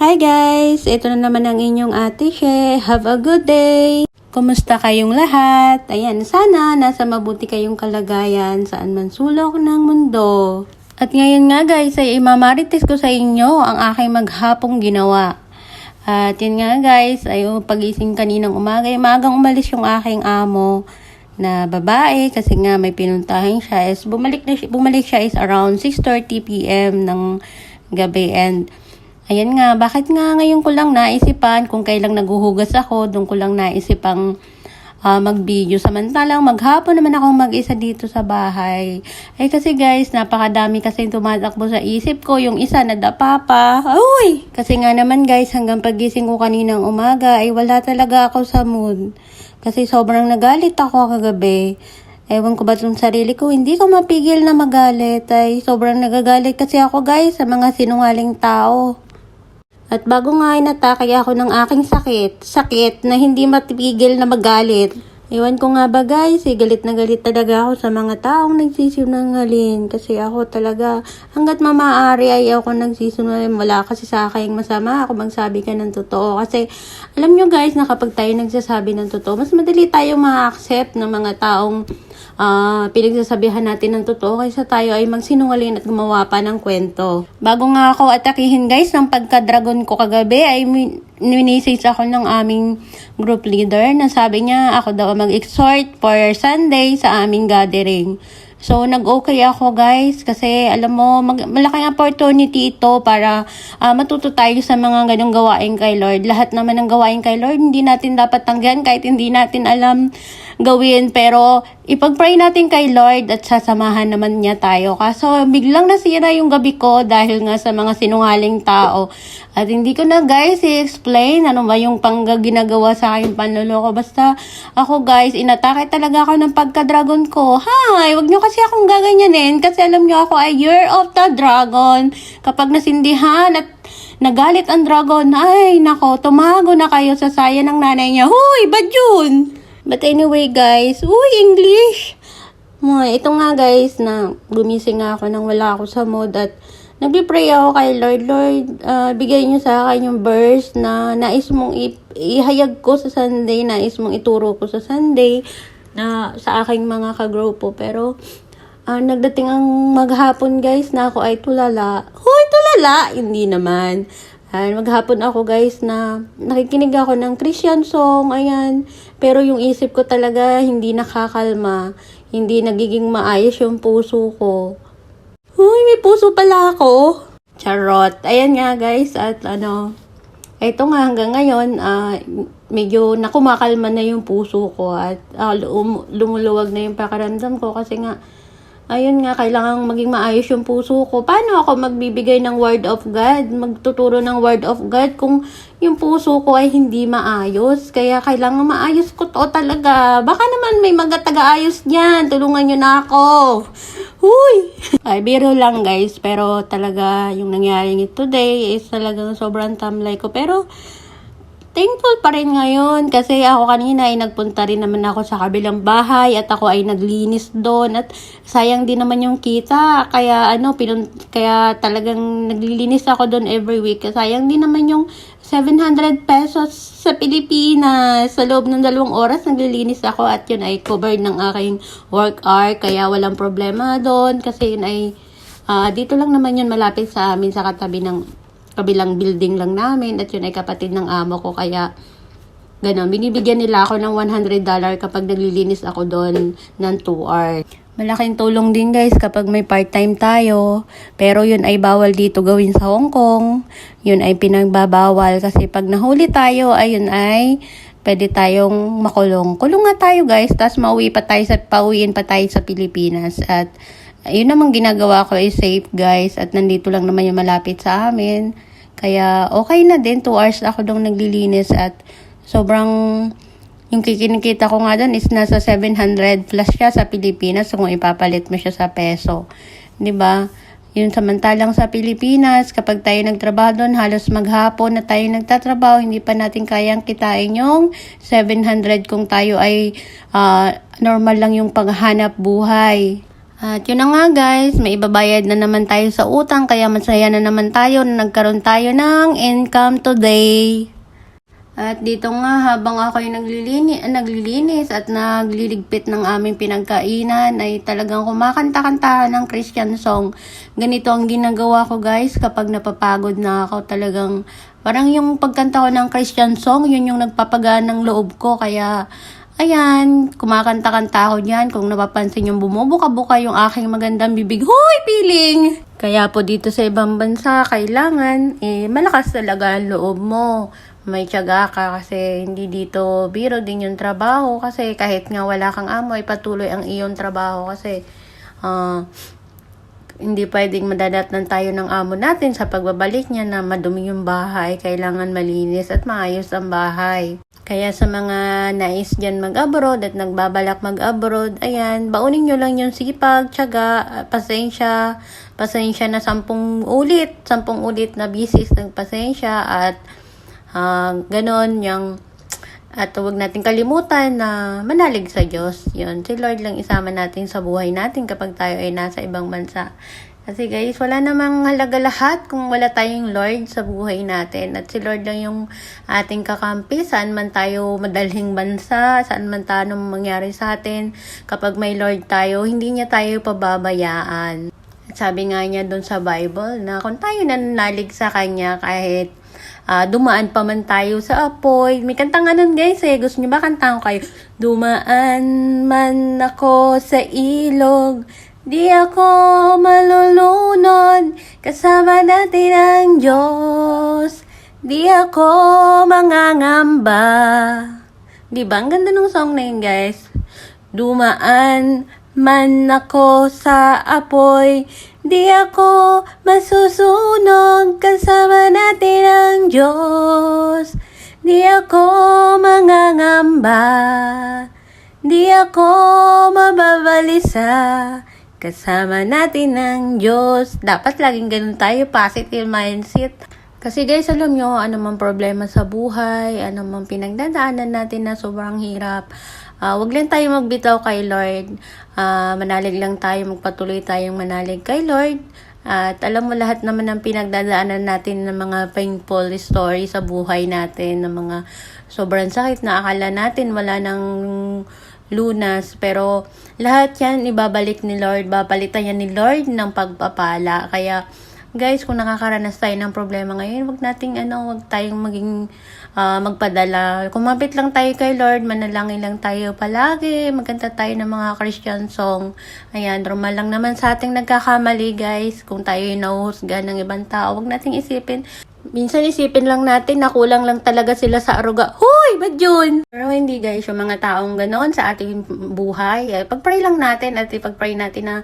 Hi guys! Ito na naman ang inyong ate She. Have a good day! Kumusta kayong lahat? Ayan, sana nasa mabuti kayong kalagayan saan man sulok ng mundo. At ngayon nga guys ay imamarites ko sa inyo ang aking maghapong ginawa. At yun nga guys, ay pagising kaninang umaga, ay maagang umalis yung aking amo na babae kasi nga may pinuntahan siya is bumalik na bumalik siya is around 6:30 PM ng gabi and Ayan nga, bakit nga ngayon ko lang naisipan kung kailang naguhugas ako, doon ko lang naisipang ah, mag-video. Samantalang maghapon naman akong mag-isa dito sa bahay. Ay kasi guys, napakadami kasi tumatakbo sa isip ko. Yung isa nadapa pa. Uy! Kasi nga naman guys, hanggang pagising ko kaninang umaga, ay wala talaga ako sa mood. Kasi sobrang nagalit ako kagabi. Ewan ko ba yung sarili ko, hindi ko mapigil na magalit. Ay, sobrang nagagalit kasi ako guys sa mga sinungaling tao. At bago nga inatake ako ng aking sakit, sakit na hindi matipigil na magalit. Ewan ko nga ba guys, eh, galit na galit talaga ako sa mga taong nagsisinungaling. Kasi ako talaga, hanggat mamaari ay ako nagsisinungaling. Wala kasi sa akin masama ako magsabi ka ng totoo. Kasi alam nyo guys na kapag tayo nagsasabi ng totoo, mas madali tayo ma-accept ng mga taong ah pinagsasabihan natin ng totoo kaysa tayo ay magsinungaling at gumawa pa ng kwento. Bago nga ako atakihin guys ng pagka-dragon ko kagabi ay min- minisage ako ng aming group leader na sabi niya ako daw mag-exhort for Sunday sa aming gathering. So, nag-okay ako guys kasi alam mo, mag- malaking opportunity ito para ah, matuto tayo sa mga ganong gawain kay Lord. Lahat naman ng gawain kay Lord, hindi natin dapat tanggihan kahit hindi natin alam gawin. Pero, ipag-pray natin kay Lord at sasamahan naman niya tayo. Kaso, biglang nasira yung gabi ko dahil nga sa mga sinungaling tao. At hindi ko na guys i-explain ano ba yung pangga sa akin panloloko. Basta ako guys, inatake talaga ako ng pagka-dragon ko. Hi, wag niyo kasi akong gaganyanin kasi alam niyo ako ay year of the dragon. Kapag nasindihan at nagalit ang dragon, ay nako, tumago na kayo sa saya ng nanay niya. Huy, bad yun? But anyway guys, uy, English! Mga, ito nga guys, na gumising ako nang wala ako sa mood at nagpipray ako kay Lord, Lord, ah, bigay niyo sa akin yung verse na nais mong ihayag ko sa Sunday, nais mong ituro ko sa Sunday na sa aking mga kagrupo. Pero, ah, nagdating ang maghapon guys na ako ay tulala. Hoy, tulala! Hindi naman. Ay, maghapon ako guys na nakikinig ako ng Christian song, ayan. Pero yung isip ko talaga hindi nakakalma. Hindi nagiging maayos yung puso ko. Uy, may puso pala ako. Charot. Ayan nga guys, at ano, ito nga hanggang ngayon, ah, medyo nakumakalma na yung puso ko at ah, lum- lumuluwag na yung pakiramdam ko kasi nga, ayun nga, kailangan maging maayos yung puso ko. Paano ako magbibigay ng word of God, magtuturo ng word of God kung yung puso ko ay hindi maayos? Kaya kailangan maayos ko to talaga. Baka naman may mga taga-ayos niyan. Tulungan nyo na ako. Huy! Ay, biro lang guys. Pero talaga, yung nangyari today is talagang sobrang tamlay ko. Pero, thankful pa rin ngayon kasi ako kanina ay nagpunta rin naman ako sa kabilang bahay at ako ay naglinis doon at sayang din naman yung kita. Kaya ano pinun kaya talagang naglilinis ako doon every week. Sayang din naman yung 700 pesos sa Pilipinas. Sa loob ng dalawang oras naglilinis ako at yun ay covered ng aking work hour. Kaya walang problema doon kasi yun ay ah, dito lang naman yun malapit sa amin sa katabi ng kabilang building lang namin at yun ay kapatid ng amo ko kaya Ganon, binibigyan nila ako ng $100 kapag naglilinis ako doon ng 2 hours. Malaking tulong din guys kapag may part-time tayo. Pero yun ay bawal dito gawin sa Hong Kong. Yun ay pinagbabawal kasi pag nahuli tayo, ayun ay pwede tayong makulong. Kulong nga tayo guys, tapos mauwi pa tayo sa, pauwiin pa tayo sa Pilipinas. At yun namang ginagawa ko ay safe guys at nandito lang naman yung malapit sa amin. Kaya okay na din, 2 hours ako dong naglilinis at sobrang yung kikinikita ko nga doon is nasa 700 plus siya sa Pilipinas kung ipapalit mo siya sa peso. 'Di ba? Yun samantalang sa Pilipinas, kapag tayo nagtrabaho doon, halos maghapon na tayo nagtatrabaho, hindi pa natin kayang kitain yung 700 kung tayo ay ah, normal lang yung paghanap buhay. At yun na nga guys, may ibabayad na naman tayo sa utang kaya masaya na naman tayo na nagkaroon tayo ng income today. At dito nga habang ako ay naglilinis, naglilinis at nagliligpit ng aming pinagkainan ay talagang kumakanta-kanta ng Christian song. Ganito ang ginagawa ko guys kapag napapagod na ako talagang parang yung pagkanta ko ng Christian song yun yung nagpapagaan ng loob ko kaya Ayan, kumakanta-kanta ako dyan. Kung napapansin yung bumubuka-buka yung aking magandang bibig. Hoy, piling! Kaya po dito sa ibang bansa, kailangan, eh, malakas talaga ang loob mo. May tiyaga ka kasi hindi dito biro din yung trabaho. Kasi kahit nga wala kang amo, ay patuloy ang iyong trabaho. Kasi, ah, hindi pwedeng madadatnan tayo ng amo natin sa pagbabalik niya na madumi yung bahay. Kailangan malinis at maayos ang bahay. Kaya sa mga nais dyan mag-abroad at nagbabalak mag-abroad, ayan, baunin nyo lang yung sipag, tiyaga, pasensya, pasensya na sampung ulit, sampung ulit na bisis ng pasensya at ah, ganon yung at huwag natin kalimutan na manalig sa Diyos. Yun, si Lord lang isama natin sa buhay natin kapag tayo ay nasa ibang bansa. Kasi guys, wala namang halaga lahat kung wala tayong Lord sa buhay natin. At si Lord lang yung ating kakampi saan man tayo madalhing bansa, saan man tayo mangyari sa atin. Kapag may Lord tayo, hindi niya tayo pababayaan. At sabi nga niya doon sa Bible na kung tayo nananalig sa Kanya kahit Ah, dumaan pa man tayo sa apoy. May kantang ganun guys eh. Gusto niyo ba kantahan ko kayo? Dumaan man ako sa ilog. Di ako malulunod. Kasama natin ang Diyos. Di ako mangangamba. Di ba? Ang ganda ng song na yun guys. Dumaan man ako sa apoy, di ako masusunog kasama natin ang Diyos. Di ako mangangamba, di ako mababalisa, kasama natin ang Diyos. Dapat laging ganun tayo, positive mindset. Kasi guys, alam nyo, man problema sa buhay, man pinagdadaanan natin na sobrang hirap, ah wag lang tayo magbitaw kay Lord. Ah, manalig lang tayo, magpatuloy tayong manalig kay Lord. At alam mo lahat naman ng pinagdadaanan natin ng mga painful story sa buhay natin, ng mga sobrang sakit na akala natin wala nang lunas. Pero lahat yan ibabalik ni Lord, babalitan yan ni Lord ng pagpapala. Kaya guys, kung nakakaranas tayo ng problema ngayon, wag nating ano, wag tayong maging ah, magpadala. Kumapit lang tayo kay Lord, manalangin lang tayo palagi, magkanta tayo ng mga Christian song. Ayan, normal lang naman sa ating nagkakamali, guys. Kung tayo yung nahuhusga ng ibang tao, wag nating isipin. Minsan isipin lang natin na kulang lang talaga sila sa aruga. Hoy, ba't yun? Pero hindi guys, yung mga taong ganoon sa ating buhay, eh, pag-pray lang natin at ipag-pray natin na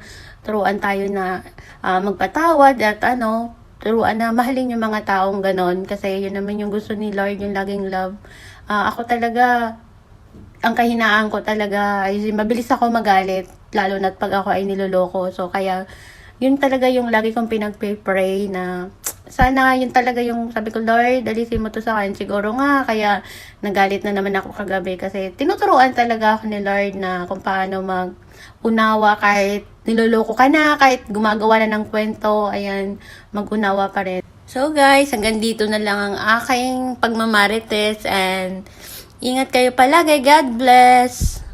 turuan tayo na ah, magpatawad at ano, turuan na mahalin yung mga taong ganon kasi yun naman yung gusto ni Lord, yung laging love. Ah, ako talaga, ang kahinaan ko talaga ay mabilis ako magalit, lalo na pag ako ay niloloko. So, kaya, yun talaga yung lagi kong pinag-pray na sana yun talaga yung sabi ko, Lord, alisin mo to sa akin. Siguro nga, kaya nagalit na naman ako kagabi kasi tinuturuan talaga ako ni Lord na kung paano mag unawa kahit niloloko ka na, kahit gumagawa na ng kwento, ayan, mag-unawa pa rin. So guys, hanggang dito na lang ang aking pagmamarites and ingat kayo palagi. God bless!